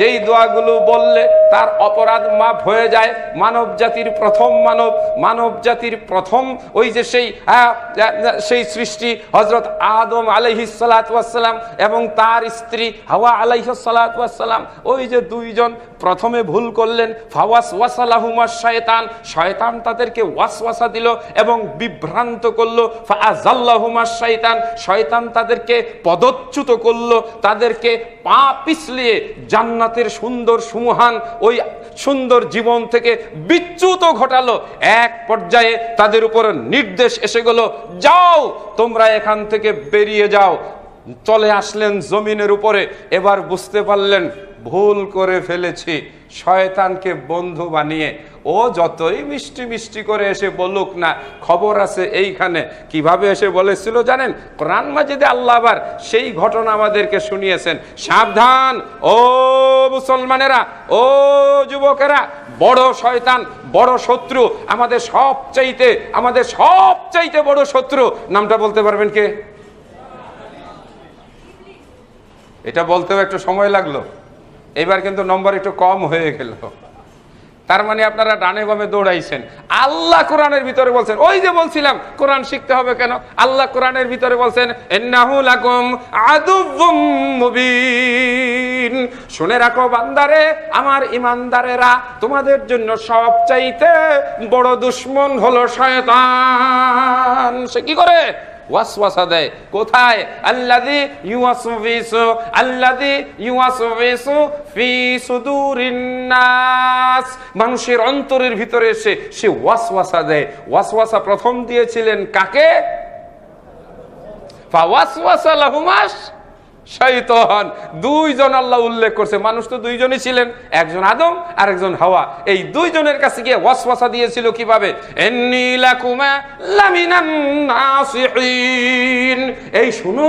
যেই দোয়াগুলো বললে তার অপরাধ মাফ হয়ে যায়। মানব জাতির প্রথম মানব মানব জাতির প্রথম ওই যে সেই সেই সৃষ্টি হজরত আদম আলহিসাল্লাম এবং তার স্ত্রী হাওয়া আলাইসাল্লাম ওই যে দুইজন প্রথমে ভুল করলেন, ফাওয়াস ওয়াসালাহুমা শয়তান। শয়তান তাদেরকে ওয়াস ওয়াসওয়াসা দিল এবং বিভ্রান্ত করল ফাআজাল্লাহুমা শয়তান। শয়তান তাদেরকে পদচ্যুত করল, তাদেরকে পা পিছলিয়ে জান্নাতের সুন্দর সুমহান ওই সুন্দর জীবন থেকে বিচ্যুত ঘটালো। এক পর্যায়ে তাদের উপর নির্দেশ এসে গেল, যাও, তোমরা এখান থেকে বেরিয়ে যাও। চলে আসলেন জমিনের উপরে। এবার বুঝতে পারলেন, ভুল করে ফেলেছি, শয়তানকে বন্ধু বানিয়ে। ও যতই মিষ্টি মিষ্টি করে এসে বলুক না, খবর আছে এইখানে। কীভাবে এসে বলেছিল জানেন? কোরআন মাজিদে আল্লাহ আবার সেই ঘটনা আমাদেরকে শুনিয়েছেন। সাবধান, ও মুসলমানেরা, ও যুবকেরা, বড় শয়তান, বড় শত্রু, আমাদের সব চাইতে আমাদের সব চাইতে বড় শত্রু। নামটা বলতে পারবেন কে? এটা বলতেও একটু সময় লাগল। এবার কিন্তু নম্বর একটু কম হয়ে গেল। তার মানে আপনারা ডানে বামে দৌড়াইছেন। আল্লাহ কোরআনের ভিতরে বলছেন, ওই যে বলছিলাম, কোরআন শিখতে হবে কেন? আল্লাহ কোরআনের ভিতরে বলছেন শুনে রাখো বান্দারে, আমার ইমানদারেরা তোমাদের জন্য সবচাইতে বড় দুশ্মন হলো শয়তান। সে কি করে? ওয়াসওয়াসা দেয়। কোথায়? আল্লাযী ইউওয়াসওয়িসু আল্লাযী ইউওয়াসওয়িসু ফি সুদুরিন নাস। মানুষের অন্তরের ভিতরে এসে সে ওয়াসওয়াসা দেয়। ওয়াসওয়াসা প্রথম দিয়েছিলেন কাকে? ফাওয়াসওয়াসা লাহুমাস শৈতন দুইজন আল্লাহ উল্লেখ করছে। মানুষ তো দুইজনই ছিলেন। একজন আদম আর একজন হাওয়া। এই দুইজনের কাছে গিয়ে ওয়াসওয়াসা দিয়েছিল কীভাবে? এই শুনো,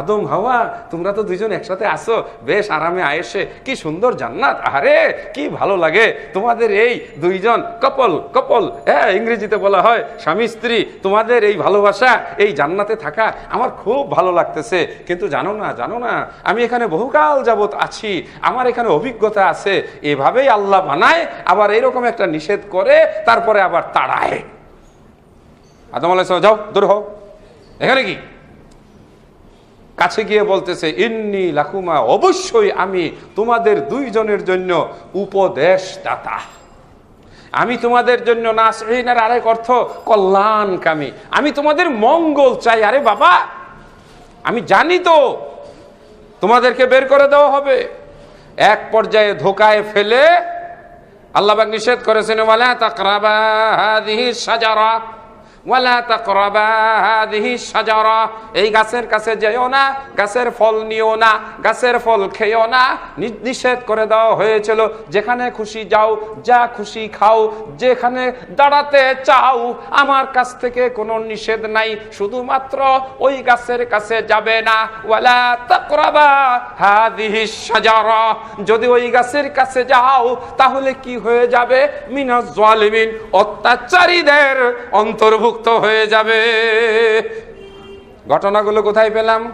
আদম, হাওয়া, তোমরা তো দুইজন একসাথে আসো। বেশ আরামে আয়েসে কি সুন্দর জান্নাত। আরে কি ভালো লাগে। তোমাদের এই দুইজন কপল কপল হ্যাঁ ইংরেজিতে বলা হয়, স্বামী, স্ত্রী, তোমাদের এই ভালোবাসা, এই জান্নাতে থাকা আমার খুব ভালো লাগতেছে। কিন্তু জানো না, জানো না আমি এখানে বহুকাল যাবত আছি আমার এখানে অভিজ্ঞতা আছে এভাবেই আল্লাহ বানায় আবার এরকম একটা নিষেধ করে তারপরে আবার তাড়ায়। আদম সালাম, যাও দূর হও। এখানে কি? কাছে গিয়ে বলতেছে ইন্নি লাকুমা অবশ্যই আমি তোমাদের দুইজনের জন্য উপদেশ দাতা আমি তোমাদের জন্য নাসহিনের আরেক অর্থ কল্যাণকামী। আমি তোমাদের মঙ্গল চাই। আরে বাবা আমি জানি তো তোমাদেরকে বের করে দেওয়া হবে। এক পর্যায়ে ধোকায় ফেলে আল্লাহবাক নিষেধ করেছেন সাজারা ওয়ালা তাকরাবা হাদিহি সাজারা এই গাছের কাছে যেও না, গাছের ফল নিও না, গাছের ফল খেও না নিষেধ করে দেওয়া হয়েছিল। যেখানে খুশি যাও, যা খুশি খাও, যেখানে দাঁড়াতে চাও, আমার কাছ থেকে কোনো নিষেধ নাই, শুধুমাত্র ওই গাছের কাছে যাবে না। ওয়ালা তাকরাবা হাদিহি সাজারা যদি ওই গাছের কাছে যাও, তাহলে কি হয়ে যাবে? মিনাজ জালিমিন অত্যাচারীদের অন্তর্ভুক্ত হয়ে যাবে। ঘটনাগুলো কোথায় পেলাম?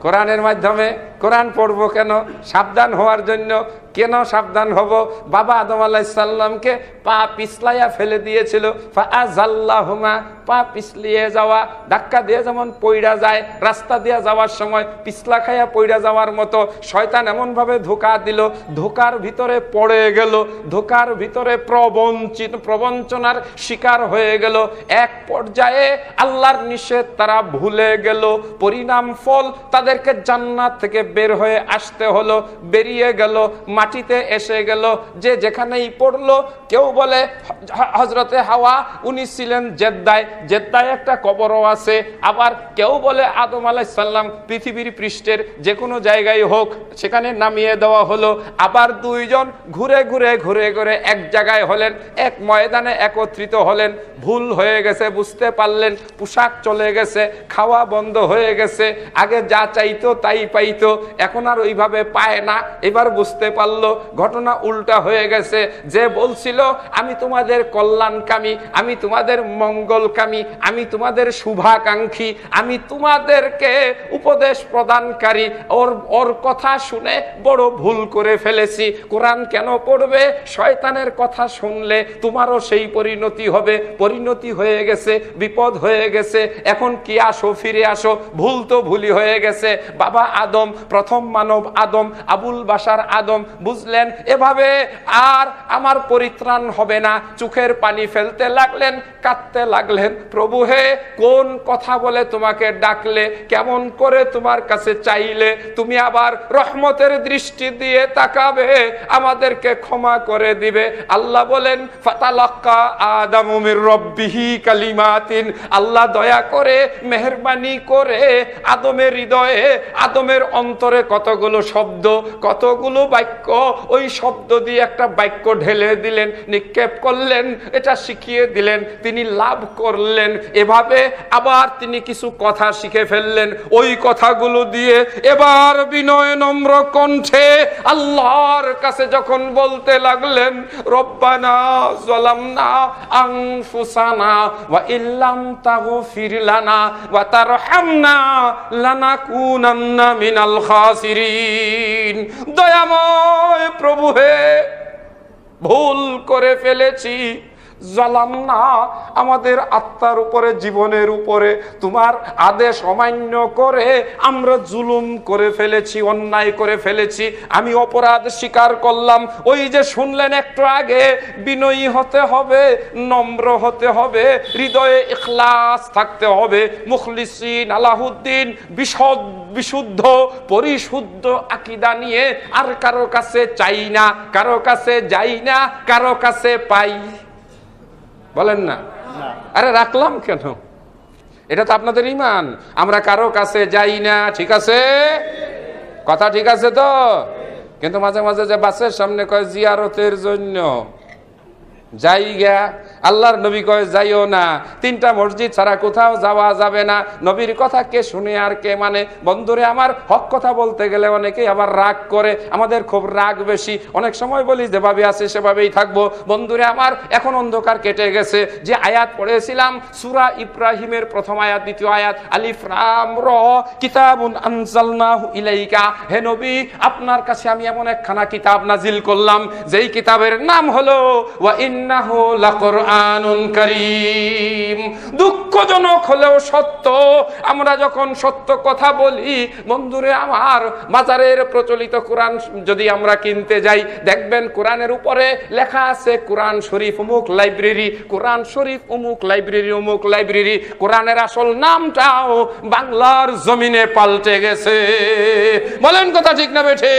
কোরআনের মাধ্যমে। কোরআন পড়ব কেন? সাবধান হওয়ার জন্য কেন সাবধান হব? বাবা আদম আলাইসাল্লামকে পা পিছলাইয়া ফেলে দিয়েছিল। আজাল্লাহুমা পা পিছলিয়ে যাওয়া, ধাক্কা দিয়ে যেমন পইড়া যায়, রাস্তা দিয়ে যাওয়ার সময় পিছলা খাইয়া পইড়া যাওয়ার মতো শয়তান এমনভাবে ধোকা দিল, ধোকার ভিতরে পড়ে গেল, ধোকার ভিতরে প্রবঞ্চিত, প্রবঞ্চনার শিকার হয়ে গেল। এক পর্যায়ে আল্লাহর নিষেধ তারা ভুলে গেল। পরিণাম ফল তাদেরকে জান্নাত থেকে বের হয়ে আসতে হলো, বেরিয়ে গেল। মাটিতে এসে গেল, যে যেখানেই পড়ল, কেউ বলে হজরতে হাওয়া, উনি ছিলেন জেদ্দায় জেদ্দায় একটা কবরও আছে। আবার কেউ বলে, আদম আলাইসাল্লাম পৃথিবীর পৃষ্ঠের যে কোনো জায়গায় হোক, সেখানে নামিয়ে দেওয়া হলো। আবার দুইজন ঘুরে ঘুরে ঘুরে ঘুরে এক জায়গায় হলেন, এক ময়দানে একত্রিত হলেন, ভুল হয়ে গেছে, বুঝতে পারলেন, পোশাক চলে গেছে, খাওয়া বন্ধ হয়ে গেছে, আগে যা চাইতো তাই পাইতো, এখন আর ওইভাবে পায় না, এবার বুঝতে পারল পারল ঘটনা উল্টা হয়ে গেছে। যে বলছিল, আমি তোমাদের কল্যাণকামী, আমি তোমাদের মঙ্গলকামী, আমি তোমাদের শুভাকাঙ্ক্ষী, আমি তোমাদেরকে উপদেশ প্রদানকারী, ওর ওর কথা শুনে বড় ভুল করে ফেলেছি। কোরআন কেন পড়বে? শয়তানের কথা শুনলে তোমারও সেই পরিণতি হবে। পরিণতি হয়ে গেছে, বিপদ হয়ে গেছে। এখন কি আসো, ফিরে আসো। ভুল তো ভুলি হয়ে গেছে। বাবা আদম, প্রথম মানব আদম, আবুল বাসার আদম বুঝলেন? এভাবে আর আমার পরিত্রাণ হবে না। চোখের পানি ফেলতে লাগলেন, কাঁদতে লাগলেন। প্রভু হে, কোন কথা বলে তোমাকে ডাকলে? কেমন করে তোমার কাছে চাইলে? তুমি আবার রহমতের দৃষ্টি দিয়ে তাকাবে, আমাদেরকে ক্ষমা করে দিবে। আল্লাহ বলেন, ফাতালাক্কা আদামুমির রব্বিহি কালিমাতিন। আল্লাহ দয়া করে, মেহরবানি করে আদমের হৃদয়ে, আদমের অন্তরে কতগুলো শব্দ, কতগুলো বাক্য ওই শব্দ দিয়ে একটা বাক্য ঢেলে দিলেন, নিক্ষেপ করলেন, এটা শিখিয়ে দিলেন, তিনি লাভ করলেন। এভাবে আবার তিনি কিছু কথা শিখে ফেললেন। ওই কথাগুলো দিয়ে এবার বিনয় নম্র কণ্ঠে আল্লাহর কাছে যখন বলতে লাগলেন, রব্বানা জলামনা আনফুসানা ওয়া ইল্লাম তাগফির লানা ওয়া তারহামনা লানাকুনান্না মিনাল খাসিরিন। দয়াময় প্রভু হে ভুল করে ফেলেছি। জালাম না। আমাদের আত্মার উপরে, জীবনের উপরে। তোমার আদেশ অমান্য করে আমরা জুলুম করে ফেলেছি, অন্যায় করে ফেলেছি। আমি অপরাধ স্বীকার করলাম। ওই যে শুনলেন একটু আগে, বিনয়ী হতে হবে, নম্র হতে হবে, হৃদয়ে ইখলাস থাকতে হবে। মুখলিসিন, আলাহুদ্দিন, বিশদ, বিশুদ্ধ, পরিশুদ্ধ আকিদা নিয়ে আর কারও কাছে চাই না, কারও কাছে যাই না, কারও কাছে পাই বলেন না। আরে রাখলাম কেন? এটা তো আপনাদের ইমান। আমরা কারও কাছে যাই না ঠিক আছে? কথা ঠিক আছে তো? কিন্তু মাঝে মাঝে যে বাসের সামনে কয় জিয়ারতের জন্য। যাই গা আল্লাহর নবী কয়, যাইও না। তিনটা মসজিদ ছাড়া কোথাও যাওয়া যাবে না। নবীর কথা কে শুনে আর কে মানে? বন্ধুরে, আমার হক কথা বলতে গেলে অনেকেই আবার রাগ করে। আমাদের খুব রাগ বেশি। অনেক সময় বলি, যেভাবে আছে সেভাবেই থাকব। বন্ধুরে, আমার এখন অন্ধকার কেটে গেছে। যে আয়াত পড়েছিলাম, সুরা ইব্রাহিমের প্রথম আয়াত, দ্বিতীয় আয়াত, আলিফ রাম র, কিতাবুন ইলাইকা। হে নবী, আপনার কাছে আমি এমন একখানা কিতাব নাজিল করলাম। যেই কিতাবের নাম হলো, ওয়া দুঃখজনক হলেও সত্য, আমরা যখন সত্য কথা বলি, বন্ধুরে আমার প্রচলিত কোরআন যদি আমরা কিনতে যাই, দেখবেন কোরআনের উপরে লেখা আছে, কোরআন শরীফ অমুক লাইব্রেরি, কোরআন শরীফ অমুক লাইব্রেরি অমুক লাইব্রেরি। কোরআনের আসল নামটাও বাংলার জমিনে পাল্টে গেছে। বলেন কথা ঠিক না বেঠে